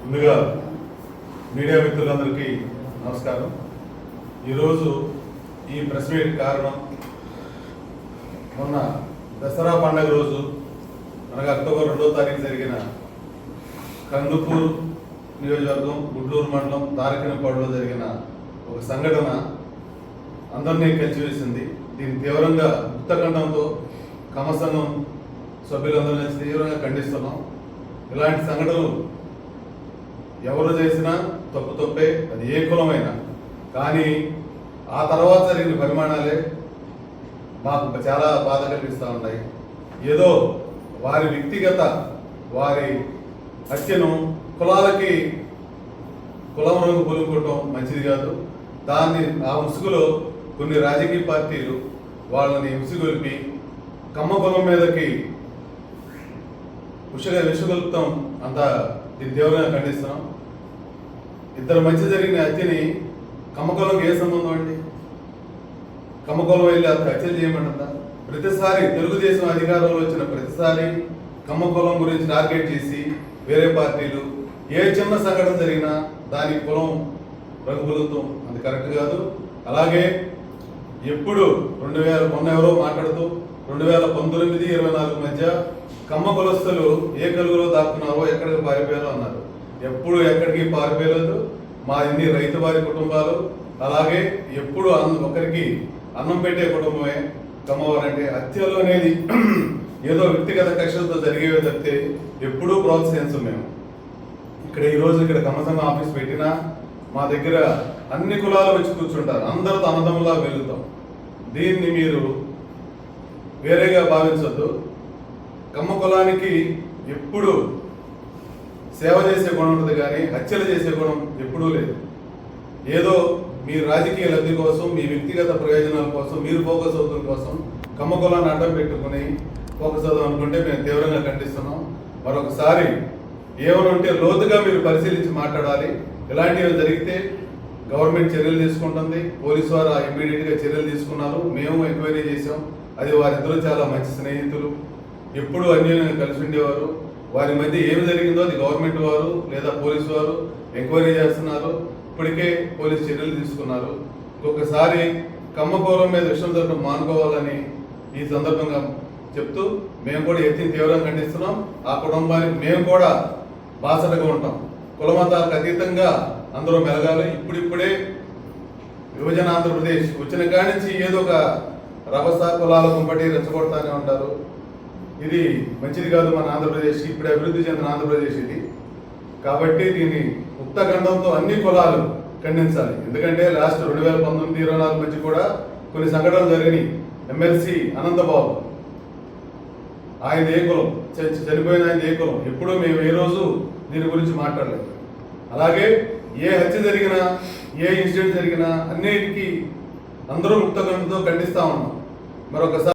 ముందుగా మీడియా మిత్రులందరికీ నమస్కారం. ఈరోజు ఈ ప్రెస్ మీట్ కారణం మొన్న దసరా పండగ రోజు అనగా అక్టోబర్ రెండో తారీఖు జరిగిన కందుకూరు నియోజకవర్గం గుడ్లూరు మండలం తారకినపాడులో జరిగిన ఒక సంఘటన అందరినీ కలిసివేసింది దీన్ని తీవ్రంగా ముక్తఖండంతో కమసంఘం సభ్యులందరినీ తీవ్రంగా ఖండిస్తున్నాం. ఇలాంటి సంఘటనలు ఎవరు చేసినా తప్పు తప్పే అది ఏ కులమైనా. కానీ ఆ తర్వాత జరిగిన పరిమాణాలే మాకు చాలా బాధ కలిగిస్తూ ఉంటాయి ఏదో వారి వ్యక్తిగత వారి హత్యను కులాలకి కులం రంగు పొలుకోవటం మంచిది కాదు. దాన్ని ఆ ముసుగులో కొన్ని రాజకీయ పార్టీలు వాళ్ళని ముసుగొల్పి కమ్మ కులం మీదకి ఉషగా విషగొలుపుతాం అంతా దీన్ని తీవ్రంగా ఖండిస్తున్నాం. ఇద్దరు మధ్య జరిగిన హత్యని కమ్మకులంకి ఏ సంబంధం అండి? కమ్మకులం వెళ్ళి అంత హత్యలు చేయమంటుందా? ప్రతిసారి తెలుగుదేశం అధికారంలో వచ్చిన ప్రతిసారి కమ్మకులం గురించి టార్గెట్ చేసి వేరే పార్టీలు ఏ చిన్న సంఘటన జరిగినా దానికి కులం రంగులతో అది కరెక్ట్ కాదు. అలాగే ఎప్పుడు రెండు వేల మొన్న ఎవరో మాట్లాడుతూ రెండు వేల పంతొమ్మిది ఇరవై నాలుగు మధ్య కమ్మ కులస్తులు ఏ కలుగులో దాక్కున్నారో ఎక్కడికి పారిపోయారో అన్నారు. ఎప్పుడు ఎక్కడికి పారిపోయలేదు. మా ఇన్ని రైతు వారి కుటుంబాలు. అలాగే ఎప్పుడు అన్న ఒకరికి అన్నం పెట్టే కుటుంబమే కమ్మవారంటే హత్యలు అనేది ఏదో వ్యక్తిగత కక్షలతో జరిగేవి తప్పితే ఎప్పుడూ ప్రోత్సహించం మేము. ఇక్కడ ఈరోజు ఇక్కడ కమ్మసంగ ఆఫీస్ పెట్టినా మా దగ్గర అన్ని కులాలు వచ్చి కూర్చుంటారు. అందరితో అన్నదమ్ములా వెలుగుతాం దీన్ని మీరు వేరేగా భావించద్దు. కమ్మ కులానికి ఎప్పుడు సేవ చేసే గుణం ఉంటుంది కానీ హత్యలు చేసే గుణం ఎప్పుడూ లేదు. ఏదో మీ రాజకీయ లబ్ధి కోసం మీ వ్యక్తిగత ప్రయోజనాల కోసం మీరు ఫోకస్ అవుతున్న కోసం కమ్మ కులాన్ని అడ్డం పెట్టుకుని ఫోకస్ అవుదాం అనుకుంటే మేము తీవ్రంగా ఖండిస్తున్నాం. మరొకసారి ఏమైనా ఉంటే లోతుగా మీరు పరిశీలించి మాట్లాడాలి. ఇలాంటివి జరిగితే గవర్నమెంట్ చర్యలు తీసుకుంటుంది. పోలీసు వారు ఇమ్మీడియట్గా చర్యలు తీసుకున్నారు. మేము ఎంక్వైరీ చేసాం అది వారిద్దరూ చాలా మంచి స్నేహితులు. ఎప్పుడు అన్యోన్యంగా కలిసి ఉండేవారు. వారి మధ్య ఏమి జరిగిందో అది గవర్నమెంట్ వారు లేదా పోలీసు వారు ఎంక్వైరీ చేస్తున్నారు. ఇప్పటికే పోలీస్ చర్యలు తీసుకున్నారు. ఒక్కసారి కమ్మకూరం మీద విషయం దొరకడం మానుకోవాలని ఈ సందర్భంగా చెప్తూ మేము కూడా ఎత్తిని తీవ్రంగా ఖండిస్తున్నాం. ఆ కుటుంబానికి మేము కూడా బాసటగా ఉంటాం. కులమతాలకు అతీతంగా అందరూ మెలగాలి. ఇప్పుడిప్పుడే యువజన ఆంధ్రప్రదేశ్ వచ్చిన కాడి ఏదో ఒక రభస కులాల కుంపటి రెచ్చగొడతానే ఉంటారు. ఇది మంచిది కాదు మన ఆంధ్రప్రదేశ్. ఇప్పుడు అభివృద్ధి చెందిన ఆంధ్రప్రదేశ్ ఇది. కాబట్టి దీన్ని ముక్త ఖండంతో అన్ని కులాలు ఖండించాలి. ఎందుకంటే లాస్ట్ రెండు వేల పంతొమ్మిది ఇరవై నాలుగు మధ్య కూడా కొన్ని సంఘటనలు జరిగినాయి. ఎమ్మెల్సీ అనంతబాబు. ఆయన ఏ కులం? చనిపోయిన ఆయన ఏ కులం? ఎప్పుడూ మేము ఏ రోజు దీని గురించి మాట్లాడలేదు. అలాగే ఏ హత్య జరిగినా ఏ ఇన్సిడెంట్ జరిగినా అన్నిటికీ అందరూ ముక్త కంటితో ఖండిస్తా ఉన్నాం. మరొకసారి